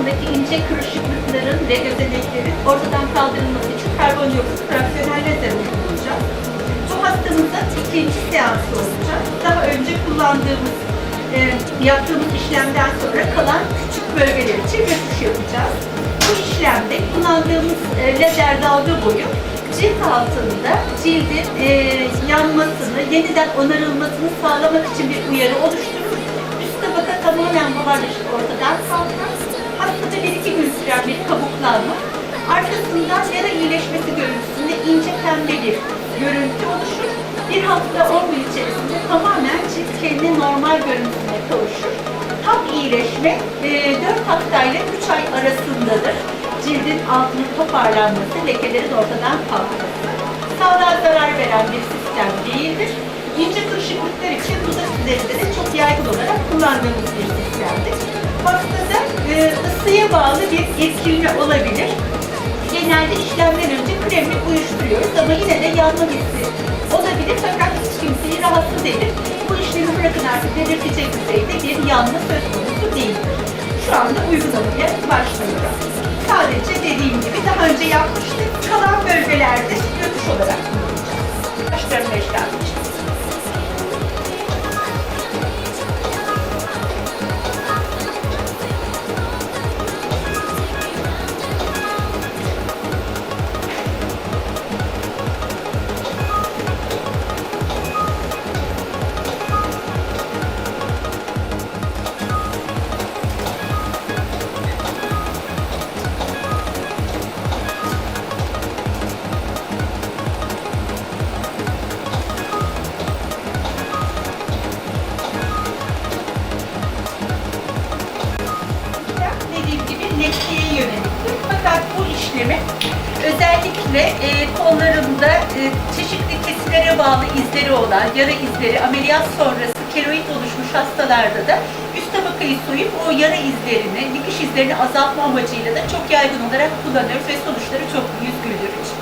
altındaki ince kırışıklıkların ve gözeneklerin ortadan kaldırılması için karbondioksit fraksiyonel lazer uygulayacağız. Bu hastamızın ikinci seansı olacak. Daha önce kullandığımız, e, yaptığımız işlemden sonra kalan küçük bölgeler için rötuş yapacağız. Bu işlemde kullandığımız e, lazer dalga boyu cilt altında cildin e, yanmasını, yeniden onarılmasını sağlamak için bir uyarı oluşturur. Üst tabaka tamamen buharlaşıp ortadan kabuklanma. Arkasından yara iyileşmesi görüntüsünde ince pembe bir görüntü oluşur. Bir hafta 10 gün içerisinde tamamen cilt kendi normal görüntüsüne kavuşur. Tam iyileşme e, 4 haftayla 3 ay arasındadır. Cildin altının toparlanması, lekelerin ortadan kalkması. Sağlığa zarar veren bir sistem değildir. İnce kırışıklıklar için dudak üzerinde de çok yaygın olarak kullandığımız bir sistemdir. Hastada e, ısıya bağlı bir irkilme olabilir. Genelde işlemden önce kremi uyuşturuyoruz ama yine de yanma hissi olabilir fakat hiç kimseyi rahatsız edip bu işlemi bırakın artık belirtecek düzeyde bir yanma söz konusu değildir. Şu anda uygulamaya başlıyoruz. Sadece dediğim gibi daha önce yapmıştık. Kalan bölgelerde rötuş olarak işlemi özellikle e, kollarında e, çeşitli kesilere bağlı izleri olan, yara izleri, ameliyat sonrası keloid oluşmuş hastalarda da üst tabakayı soyup o yara izlerini, dikiş izlerini azaltma amacıyla da çok yaygın olarak kullanıyoruz ve sonuçları çok yüz güldürücü.